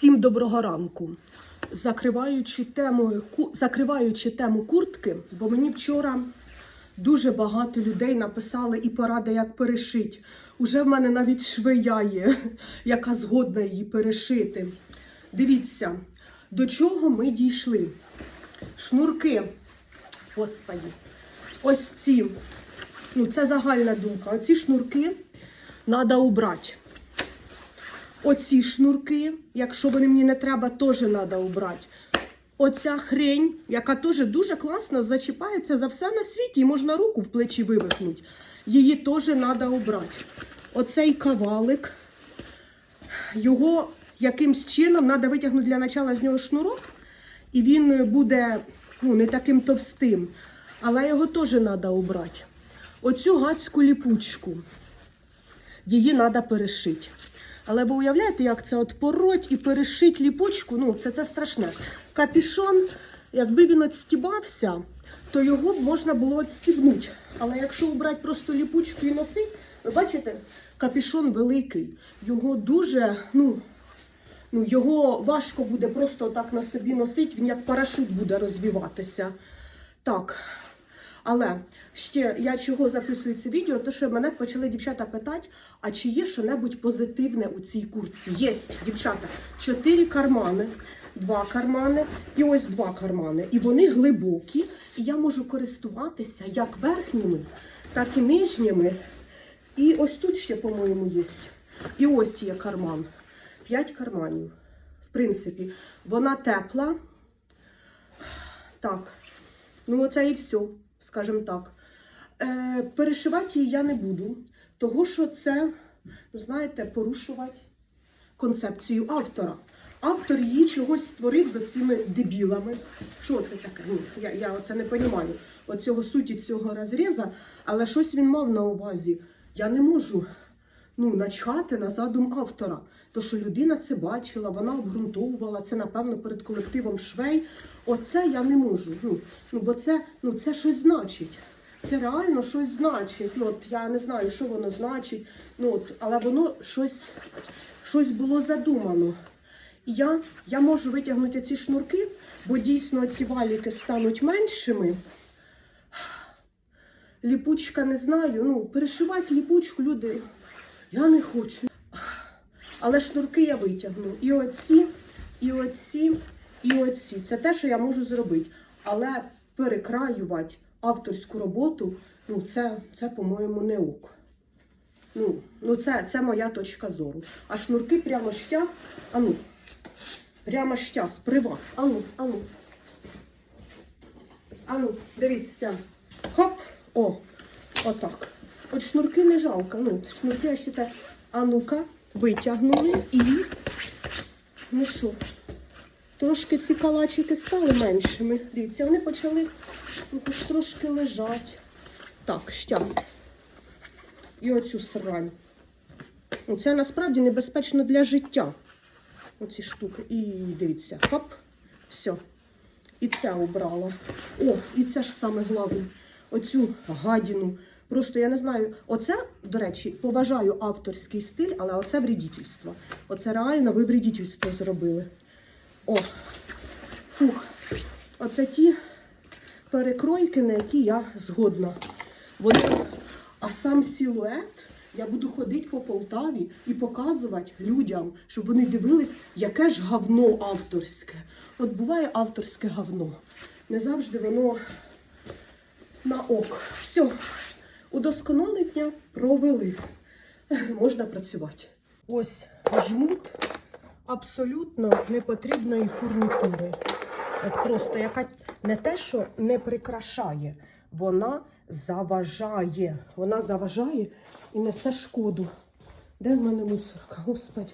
Всім доброго ранку. Закриваючи тему, закриваючи тему куртки, бо мені вчора дуже багато людей написали і поради, як перешить. Уже в мене навіть швея є, яка згодна її перешити. Дивіться, до чого ми дійшли. Шнурки, господі, ось ці, ну це загальна думка. Оці шнурки треба убрати. Оці шнурки, якщо вони мені не треба, теж треба убрати. Оця хрень, яка теж дуже класно зачіпається за все на світі, і можна руку в плечі вивихнути. Її теж треба убрати. Оцей кавалик, його якимсь чином треба витягнути для начала з нього шнурок, і він буде ну, не таким товстим. Але його теж треба убрати. Оцю гадську ліпучку її треба перешити. Але ви уявляєте, як це от пороть і перешить ліпучку, ну це, це страшне. Капішон, якби він відстібався, то його б можна було відстібнути. Але якщо обрати просто ліпучку і носити, ви бачите, капішон великий, його дуже, ну, ну його важко буде просто так на собі носити, він як парашут буде розвиватися. Так. Але ще я чого записую це відео, то що мене почали дівчата питати, а чи є що-небудь позитивне у цій куртці? Є, дівчата, чотири кармани, два кармани і ось два кармани. І вони глибокі, і я можу користуватися як верхніми, так і нижніми. І ось тут ще, по-моєму, є. І ось є карман. П'ять карманів. В принципі, вона тепла. Так. Ну, оце і все, скажімо так. Е, перешивати її я не буду, того що це, ну, знаєте, порушувати концепцію автора. Автор її чогось створив за цими дебілами. Що це таке? Ні, я, я оце не розумію. Оцього суті цього розріза, але щось він мав на увазі. Я не можу ну, начхати на задум автора. То, що людина це бачила, вона обґрунтовувала це, напевно, перед колективом швей. Оце я не можу. Ну, ну бо це, ну, це щось значить. Це реально щось значить. Ну, от я не знаю, що воно значить. Ну, от, але воно щось, щось було задумано. І я, я можу витягнути ці шнурки, бо дійсно ці валіки стануть меншими. Ліпучка не знаю. Ну, перешивати ліпучку люди. Я не хочу. Але шнурки я витягну. І оці, і оці, і оці. Це те, що я можу зробити. Але перекраювати авторську роботу, ну це, це по-моєму, не ок. Ну, ну це, це моя точка зору. А шнурки прямо щас, ану, прямо щас, при вас. Ану, ану. Ану, дивіться. Хоп! О, отак. От шнурки не жалко. Ну, шнурки я ще так. А ну-ка, витягнули і. Ну що? Трошки ці калачики стали меншими. Дивіться, вони почали ну, трошки лежати. Так, щас. І оцю срань. Ну, це насправді небезпечно для життя. Оці штуки. І дивіться, хоп, все. І це обрала. О, і це ж саме головне. Оцю гадіну. Просто я не знаю. Оце, до речі, поважаю авторський стиль, але оце вредительство. Оце реально ви вредительство зробили. О, фух. Оце ті перекройки, на які я згодна. Вони, а сам силует я буду ходити по Полтаві і показувати людям, щоб вони дивились, яке ж говно авторське. От буває авторське говно. Не завжди воно на ок. Все, удосконалення провели. Можна працювати. Ось жмут абсолютно непотрібної фурнітури. От просто яка не те, що не прикрашає, вона заважає. Вона заважає і несе шкоду. Де в мене мусорка? Господи.